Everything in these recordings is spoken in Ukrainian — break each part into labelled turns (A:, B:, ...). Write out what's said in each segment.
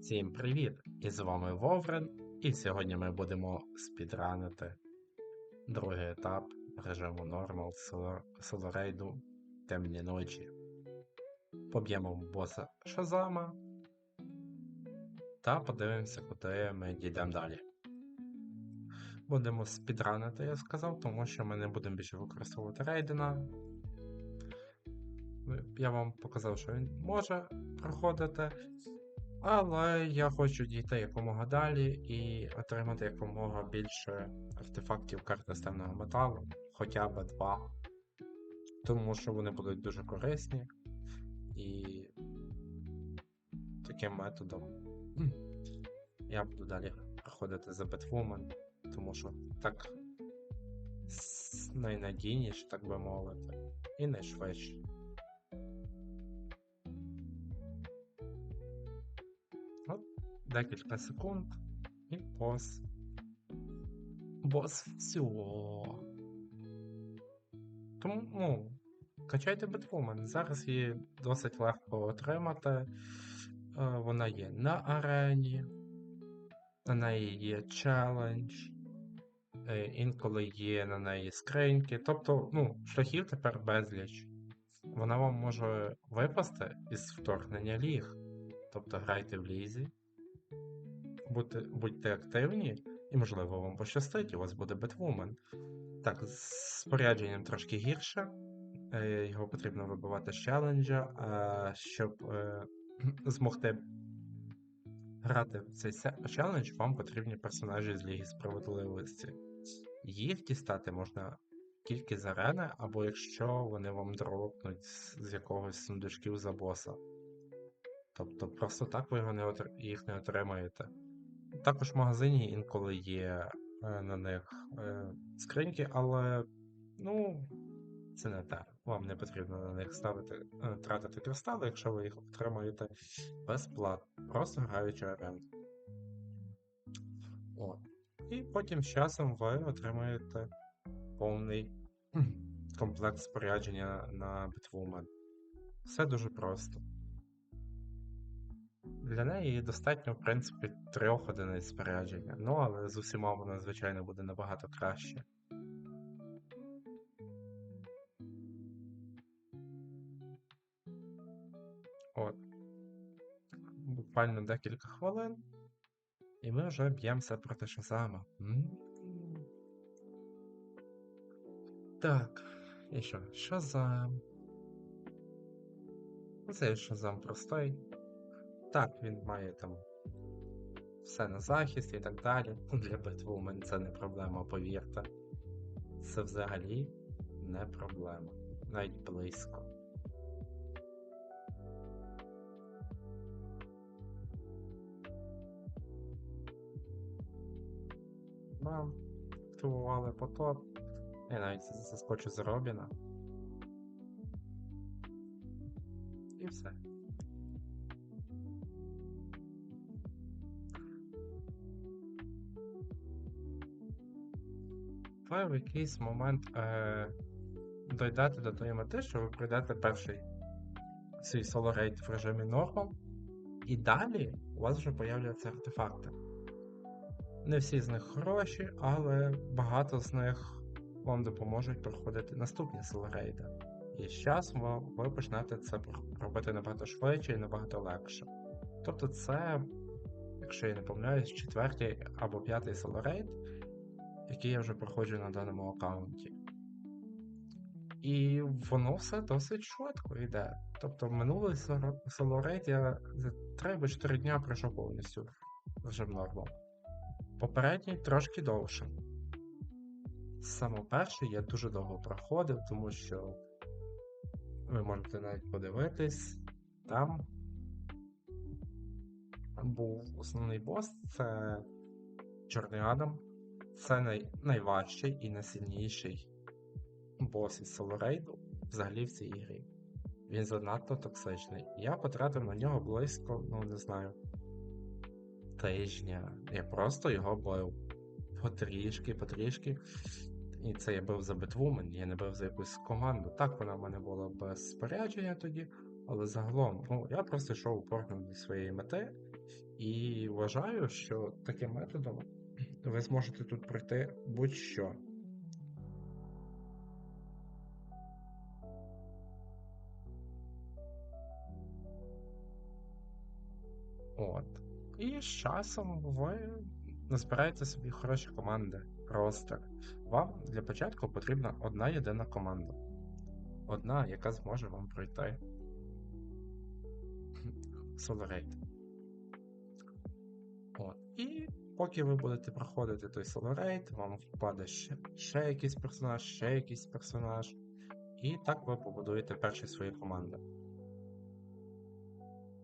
A: Всім привіт! І з вами Воврен, і сьогодні ми будемо спідранити другий етап режиму Normal Солорейду Темні ночі. Поб'ємо боса Шазама та подивимося, куди ми дійдемо далі. Будемо спідранити, я сказав, тому що ми не будемо більше використовувати рейдена. Я вам показав, що він може проходити. Але я хочу дійти якомога далі і отримати якомога більше артефактів карти стемного металу, хоча б два. Тому що вони будуть дуже корисні. І таким методом я буду далі проходити за Бетвумен, тому що так найнадійніше, так би мовити, і найшвидше. Декілька секунд і бос. Бос всього. Тому, ну, качайте Бетвумен. Зараз її досить легко отримати. Е, вона є на арені, на неї є челендж, е, інколи є на неї скриньки. Тобто, ну, шляхів тепер безліч. Вона вам може випасти із вторгнення ліг. Тобто грайте в лізі, будьте, будьте активні, і, можливо, вам пощастить, у вас буде Бетвумен. Так, з спорядженням трошки гірше. Е, його потрібно вибивати з челенджа, щоб е, змогти грати в цей челендж, вам потрібні персонажі з Ліги Справедливості. Їх дістати можна тільки з арени, або якщо вони вам дропнуть з якогось сундучків за боса. Тобто просто так ви його не їх не отримаєте. Також в магазині інколи є е, на них е, скриньки, але ну, це не те. Вам не потрібно на них ставити, е, тратити кристали, якщо ви їх отримаєте безплатно, просто граючи арену. От. І потім з часом ви отримаєте повний комплект спорядження на Bitwoman. Все дуже просто. Для неї достатньо, в принципі, трьох одиниць спорядження. Ну, але з усіма вона, звичайно, буде набагато краще. От. Буквально декілька хвилин. І ми вже б'ємося проти Шазама. Так, і що? Шазам. Цей Шазам простий. Так, він має там все на захист і так далі. Для Бетвумен це не проблема, повірте. Це взагалі не проблема. Навіть близько. Нам активували потоп. Я навіть заскочу з Робіна. І все. Ви в якийсь момент е, дойдете до тої мети, що ви пройдете перший свій соло-рейд в режимі нормал, і далі у вас вже появляться артефакти. Не всі з них хороші, але багато з них вам допоможуть проходити наступні соло-рейди. І з часом ви почнете це робити набагато швидше і набагато легше. Тобто, це, якщо я не помиляюсь, четвертий або п'ятий соло-рейд, який я вже проходжу на даному аккаунті. І воно все досить швидко йде. Тобто минулий солорейд я за 3-4 дня пройшов повністю режим нормал. Попередній трошки довше. Саме перший я дуже довго проходив, тому що ви можете навіть подивитись, там був основний бос це Чорний Адам. Це най... найважчий і найсильніший бос із Солорейду взагалі в цій ігрі. Він занадто токсичний. Я потратив на нього близько, ну не знаю, тижня. Я просто його бив. Потрішки, потрішки. І це я бив за Бетвумен, я не бив за якусь команду. Так вона в мене була без спорядження тоді, але загалом, ну, я просто йшов упорно до своєї мети І вважаю, що таким методом ви зможете тут пройти будь-що. От. І з часом ви назбираєте собі хороші команди, ростер. Вам для початку потрібна одна єдина команда. Одна, яка зможе вам пройти Solarate. Поки ви будете проходити той Solarate, вам впаде ще, ще якийсь персонаж, ще якийсь персонаж. І так ви побудуєте перші свої команди.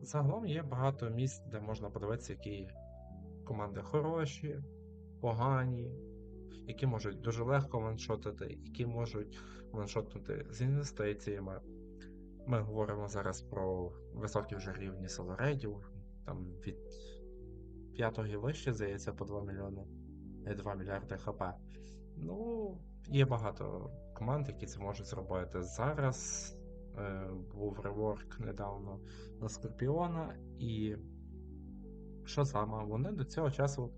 A: Загалом є багато місць, де можна подивитися, які команди хороші, погані, які можуть дуже легко ваншотити, які можуть ваншотнути з інвестиціями. Ми говоримо зараз про високі вже рівні соларейдів, там від 5 і вище, здається, по 2 мільйони, 2 мільярди хп. Ну, є багато команд, які це можуть зробити. Зараз е, був реворк недавно на Скорпіона, і саме, вони до цього часу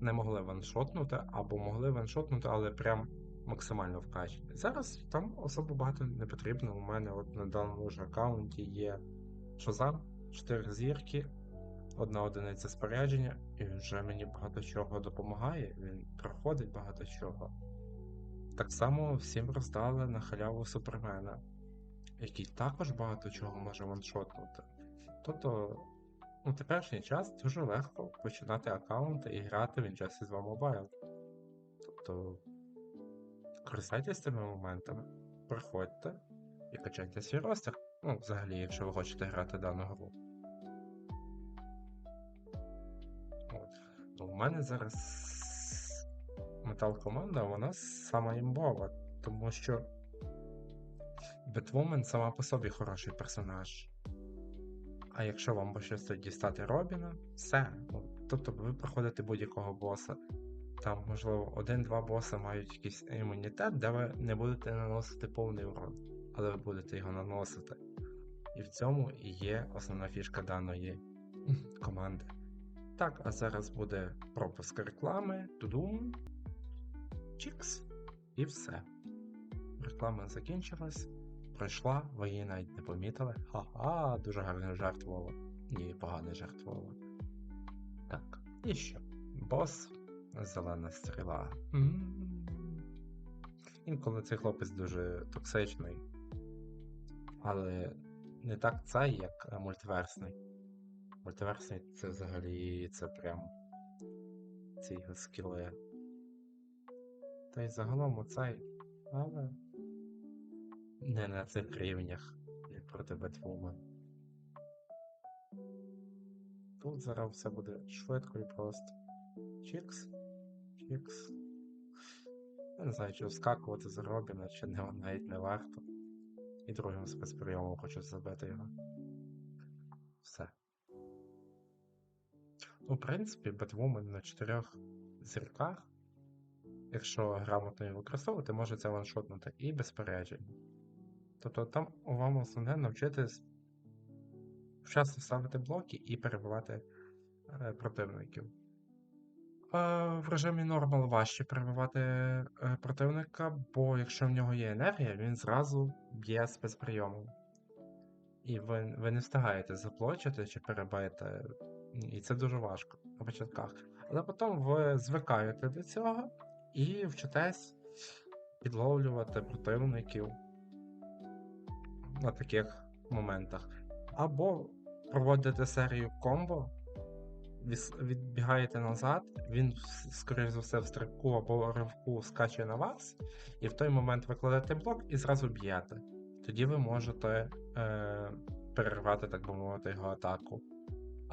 A: не могли ваншотнути, або могли ваншотнути, але прям максимально вкачені. Зараз там особо багато не потрібно. У мене от на даному ж аккаунті є Шазам, 4 зірки, одна одиниця спорядження, і вже мені багато чого допомагає, він проходить багато чого. Так само всім роздали на халяву Супермена, який також багато чого може ваншотнути. Тобто у теперішній час дуже легко починати аккаунти і грати в Injustice 2 Mobile. Тобто користайтесь цими моментами, приходьте і качайте свій ростер. Ну, взагалі, якщо ви хочете грати дану гру. Ну, у мене зараз метал команда, вона сама імбова, тому що Бетвумен сама по собі хороший персонаж. А якщо вам пощастить дістати Робіна, все. Ну, тобто ви проходите будь-якого боса. Там, можливо, один-два боси мають якийсь імунітет, де ви не будете наносити повний урон, але ви будете його наносити. І в цьому і є основна фішка даної команди. Так, а зараз буде пропуск реклами, тудум, чікс, і все. Реклама закінчилась, пройшла, ви її навіть не помітили. Ха-ха, дуже гарний жарт Вова. Ні, поганий жарт Так, і що? Бос, зелена стріла. М. Інколи цей хлопець дуже токсичний. Але не так цей, як мультиверсний. Мультиверсний це взагалі це прям ці його скіли. Та й загалом оцей, але не на цих рівнях, як проти Бетвума. Тут зараз все буде швидко і просто. Чікс, чікс. Я не знаю, чи вскакувати з Робіна, чи не, навіть не варто. І другим спецприйомом хочу забити його. Все. Ну, в принципі, Бетвумен на чотирьох зірках, якщо грамотно його використовувати, може це ваншотнути і без споряджень. Тобто там вам основне навчитись вчасно ставити блоки і перебивати е, противників. Е, в режимі нормал важче перебивати е, противника, бо якщо в нього є енергія, він зразу б'є спецприйомом. І ви, ви не встигаєте заплочити чи перебити. І це дуже важко на початках. Але потім ви звикаєте до цього і вчитесь підловлювати противників на таких моментах. Або проводите серію комбо, відбігаєте назад, він, скоріш за все, в стрибку або ривку скаче на вас, і в той момент ви кладете блок і зразу б'єте. Тоді ви можете е, перервати, так би мовити, його атаку.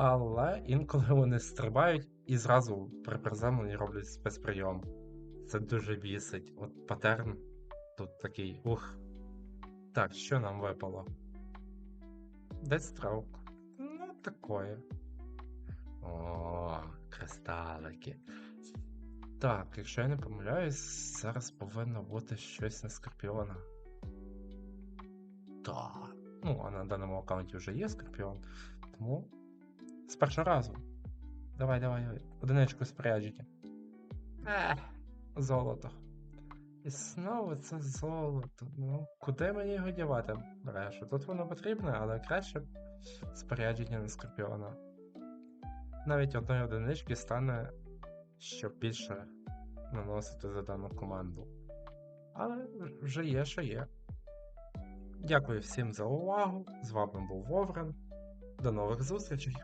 A: Але інколи вони стрибають і зразу при приземленні роблять спецприйом. Це дуже бісить. От патерн тут такий ух. Так, що нам випало? Deathstroke. Ну, такое. О, кристалики. Так, якщо я не помиляюсь, зараз повинно бути щось на Скорпіона. Так. Ну, а на даному аккаунті вже є Скорпіон. Тому з першого разу. Давай, давай, давай. Одиничку спорядження. Ех, золото. І знову це золото. Ну, куди мені його дівати? Брешу. Тут воно потрібне, але краще спорядження на скорпіона. Навіть одної одинички стане, щоб більше наносити за дану команду. Але вже є, що є. Дякую всім за увагу. З вами був Воврен. До нових зустрічей!